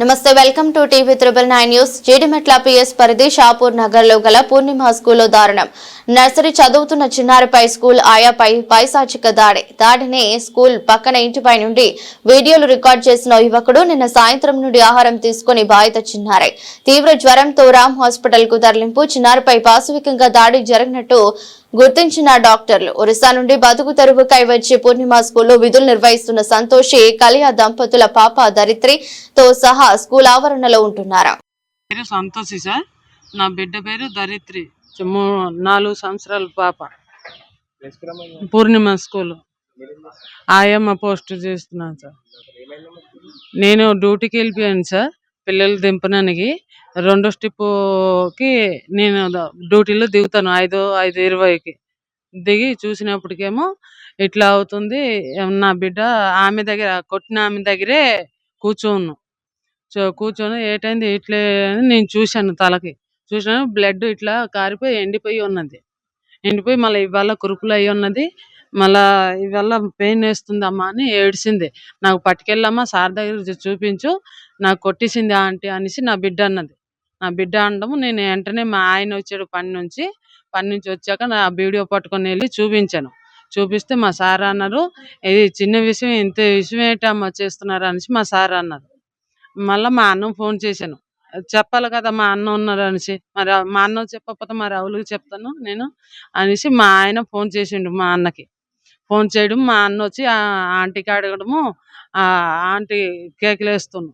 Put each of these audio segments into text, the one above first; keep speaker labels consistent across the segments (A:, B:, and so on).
A: నమస్తే welcome to TV triple nine news. Jeedimetla PS పరిధి షాపూర్ నగర్లో గల పూర్ణిమ స్కూల్లో దారుణం. నర్సరీ చదువుతున్న చిన్నారిపై స్కూల్ ఆయాపై పైశాచిక దాడి. దాడిని స్కూల్ పక్కన ఇంటిపై నుండి వీడియోలు రికార్డ్ చేసిన యువకుడు నిన్న సాయంత్రం నుండి ఆహారం తీసుకుని బాధిత చిన్నారై. తీవ్ర జ్వరంతో రామ్ హాస్పిటల్కు తరలింపు చిన్నారిపై పాశవికంగా దాడి జరిగినట్టు గుర్తించిన డాక్టర్లు. ఒరిస్సా నుండి బతుకు తెరువుకై వచ్చి పూర్ణిమ స్కూల్లో విధులు నిర్వహిస్తున్న సంతోషి కలియా దంపతుల పాప దరిత్రితో సహా స్కూల్ ఆవరణలో ఉంటున్నారా?
B: పేరు సంతోషి సార్. నా బిడ్డ పేరు దరిత్రి. నాలుగు సంవత్సరాల పాప. పూర్ణిమ స్కూల్. ఆయమ్మ పోస్ట్ చేస్తున్నాను సార్. నేను డ్యూటీకి వెళ్ళిపోయాను సార్. పిల్లలు దింపడానికి. రెండో స్టెప్కి నేను డ్యూటీలో దిగుతాను ఐదు ఐదు ఇరవైకి. దిగి చూసినప్పటికేమో ఇట్లా అవుతుంది నా బిడ్డ ఆమె దగ్గర కొట్టిన ఆమె దగ్గరే కూర్చోను. కూర్చొని ఏటైంది ఇట్లే అని నేను చూశాను తలకి. చూసాను బ్లడ్ ఇట్లా కారిపోయి ఎండిపోయి ఉన్నది. ఎండిపోయి మళ్ళీ ఇవాళ కురుపులు అయి ఉన్నది. మళ్ళా ఇవాళ పెయిన్ వేస్తుంది అమ్మా అని ఏడ్చింది. నాకు పట్టుకెళ్ళమ్మా సార్ దగ్గర చూపించు నాకు కొట్టేసింది ఆంటీ అనేసి నా బిడ్డ అన్నది. బిడ్డ అనడము నేను వెంటనే మా ఆయన వచ్చాడు పని నుంచి. పని నుంచి వచ్చాక నా వీడియో పట్టుకొని వెళ్ళి చూపించాను. చూపిస్తే మా సార్ అన్నారు ఇది చిన్న విషయం ఇంత విషయం ఏంటమ్మా చేస్తున్నారు? అనేసి మా సార్ అన్నారు. మళ్ళీ మా అన్నం ఫోన్ చేశాను. చెప్పాలి కదా మా అన్న ఉన్నారు అనేసి. మరి మా అన్న చెప్పకపోతే మరి ఎవరికి చెప్తాను నేను అనేసి మా ఆయన ఫోన్ చేసిండు మా అన్నకి. ఫోన్ చేయడం మా అన్న వచ్చి ఆ ఆంటీకి అడగడము ఆ ఆంటీ కేకలేస్తున్నాను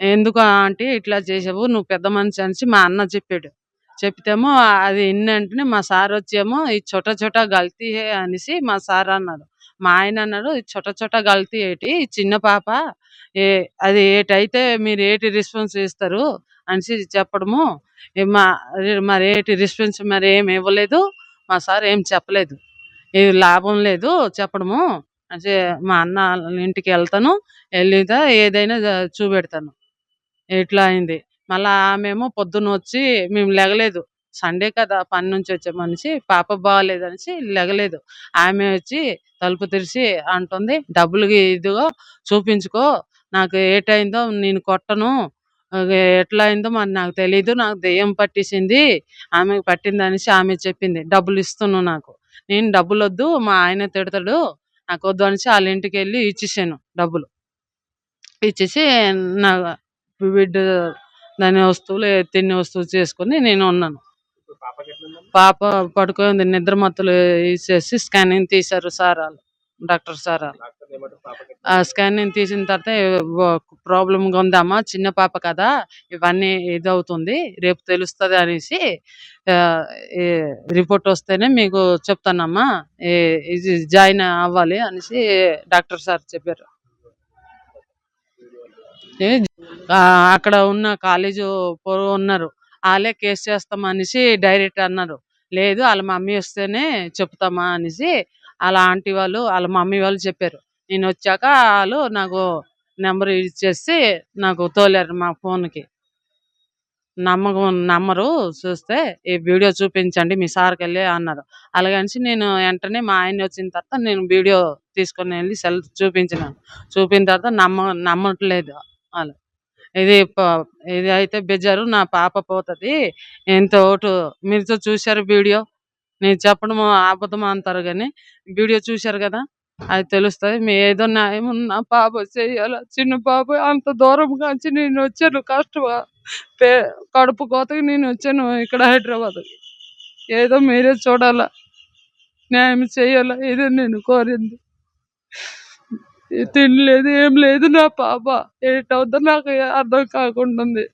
B: ఎందుకు ఆంటీ ఇట్లా చేసావు? నువ్వు పెద్ద మనిషి అనేసి మా అన్న చెప్పాడు. చెప్తేమో అది ఎన్ని మా సార్ వచ్చేమో ఈ చోట చోట గల్తీ హే అనేసి మా సార్ అన్నాడు. మా ఆయన అన్నాడు "ఈ చోట చోట గల్తీ ఏటి? ఈ చిన్న పాప ఏ అది ఏటైతే మీరు ఏటి రెస్పాన్స్ ఇస్తారు అనేసి చెప్పడము. ఏ మా మరి ఏటి రెస్పాన్స్ మరి ఏం ఇవ్వలేదు. మా సార్ ఏం చెప్పలేదు. ఇది లాభం లేదు చెప్పడము అంటే మా అన్న వాళ్ళ ఇంటికి వెళ్తాను. వెళ్ళిదా ఏదైనా చూపెడతాను. ఇట్లా అయింది. మళ్ళా ఆమెమో పొద్దున్న వచ్చి మేము లెగలేదు. సండే కదా పని నుంచి వచ్చే మనిషి పాప బాగాలేదు అనేసి లెగలేదు. ఆమె వచ్చి తలుపు తెరిచి అంటుంది డబ్బులు ఇదిగో చూపించుకో నాకు ఏటైందో నేను కొట్టను. ఎట్లా అయిందో మరి నాకు తెలియదు నాకు దెయ్యం పట్టేసింది ఆమెకు పట్టింది అనేసి ఆమె చెప్పింది డబ్బులు ఇస్తున్నావు నాకు. నేను డబ్బులు వద్దు మా ఆయన తిడతాడు నాకు వద్దు అనేసి వాళ్ళ ఇంటికి వెళ్ళి ఇచ్చేసాను డబ్బులు. ఇచ్చేసి నా బిడ్డ దాని వస్తువులు తినే వస్తువులు చేసుకొని నేను ఉన్నాను. పాప పడుకొని ఉంది. నిద్ర మత్తులు ఇచ్చేసి స్కానింగ్ తీశారు సార్ వాళ్ళు డాక్టర్ సార్ ఆ స్కానింగ్ తీసిన తర్వాత ప్రాబ్లం గా ఉందమ్మా చిన్న పాప కదా ఇవన్నీ ఇదవుతుంది రేపు తెలుస్తుంది అనేసి రిపోర్ట్ వస్తేనే మీకు చెప్తానమ్మా ఇది జాయిన్ అవ్వాలి అనేసి డాక్టర్ సార్ చెప్పారు. అక్కడ ఉన్న కాలేజ్ ఉన్నారు. వాళ్ళే కేసు చేస్తాం అనేసి డైరెక్ట్ అన్నారు. లేదు వాళ్ళ మమ్మీ వస్తేనే చెప్తామా అనేసి వాళ్ళ ఆంటీ వాళ్ళు వాళ్ళ మమ్మీ వాళ్ళు చెప్పారు. నేను వచ్చాక వాళ్ళు నాకు నెంబర్ ఇచ్చేసి నాకు తోలారు మా ఫోన్కి. నమ్మకం నమ్మరు చూస్తే ఈ వీడియో చూపించండి మీ సార్కి వెళ్ళి అన్నారు. అలాగనేసి నేను వెంటనే మా ఆయన వచ్చిన తర్వాత నేను వీడియో తీసుకొని వెళ్ళి సెల్ చూపించినాను. చూపిన తర్వాత నమ్మ నమ్మట్లేదు వాళ్ళు ఇది ఇది అయితే బెజారు నా పాప పోతది. ఎంత ఓటు మీరు చూశారు వీడియో? నేను చెప్పడం అబద్ధం అంటారు కానీ వీడియో చూశారు కదా? అది తెలుస్తుంది. మీ ఏదో న్యాయం ఉన్న పాప చెయ్యాల చిన్న పాప అంత దూరం కాంచి నేను వచ్చాను. కష్టమా పే కడుపు కోతకి నేను వచ్చాను ఇక్కడ హైదరాబాద్ ఏదో మీరే చూడాలా? న్యాయం చేయాలా? ఇదే నేను కోరింది. తినలేదు ఏం లేదు నా పాప. ఏటవుతుందో నాకు అర్థం కాకుండా ఉంది